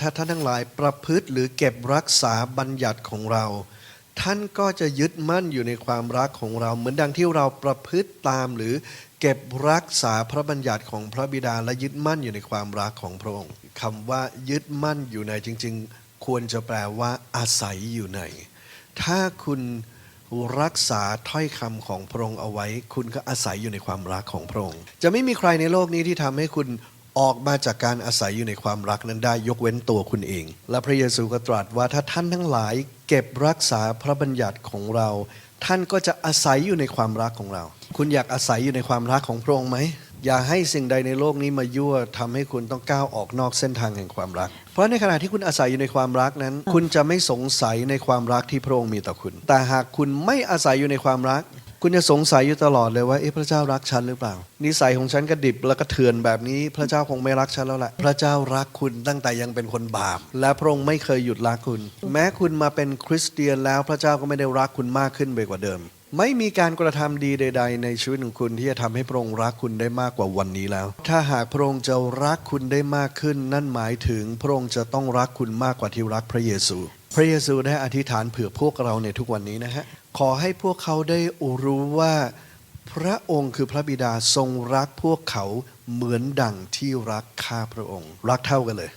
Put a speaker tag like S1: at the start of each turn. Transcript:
S1: ถ้าท่านทั้งหลายประพฤติหรือเก็บรักษาบัญญัติของเรา ท่านก็จะยึดมั่นอยู่ในความรักของเรา เหมือนดังที่เราประพฤติตามหรือเก็บรักษาพระบัญญัติของพระบิดาและยึดมั่นอยู่ในความรักของพระองค์คำว่ายึดมั่นอยู่ในจริง ๆ ควรจะแปลว่าอาศัยอยู่ใน ถ้าคุณรักษาถ้อยคำของพระองค์เอาไว้ คุณก็อาศัยอยู่ในความรักของพระองค์ จะไม่มีใครในโลกนี้ที่ทำให้คุณ ออกมาจากการอาศัยอยู่ในความรักนั้นได้ยกเว้นตัวคุณเอง และพระเยซูก็ตรัสว่าถ้าท่านทั้งหลายเก็บรักษาพระบัญญัติของเรา ท่านก็จะอาศัยอยู่ในความรักของเรา คุณอยากอาศัยอยู่ในความรักของพระองค์ไหมอย่าให้สิ่งใดในโลกนี้มายั่วทำให้คุณต้องก้าวออกนอกเส้นทางแห่งความรัก เพราะในขณะที่คุณอาศัยอยู่ในความรักนั้น คุณจะไม่สงสัยในความรักที่พระองค์มีต่อคุณ แต่หากคุณไม่อาศัยอยู่ในความรัก คุณจะสงสัยอยู่ตลอดเลยว่าเอ๊ะพระเจ้ารักฉันหรือเปล่า นิสัยของฉันกระดิบแล้วก็เถื่อนแบบนี้ พระเจ้าคงไม่รักฉันแล้วแหละพระเจ้ารักคุณตั้งแต่ยังเป็นคนบาป และพระองค์ไม่เคยหยุดรักคุณ แม้คุณมาเป็นคริสเตียนแล้วพระเจ้าก็ไม่ได้รักคุณมากขึ้นไปกว่าเดิม ไม่มีการกระทำดีใด ๆ ในชีวิตของคุณที่จะทำให้พระองค์รักคุณได้มากกว่าวันนี้แล้ว ถ้าหากพระองค์จะรักคุณได้มากขึ้น นั่นหมายถึงพระองค์จะต้องรักคุณมากกว่าที่รักพระเยซู พระเยซูได้อธิษฐานเผื่อพวกเราในทุกวันนี้นะฮะ ขอให้พวกเขาได้รู้ว่า พระองค์คือพระบิดาทรงรักพวกเขาเหมือนดั่งที่รักข้าพระองค์ รักเท่ากันเลย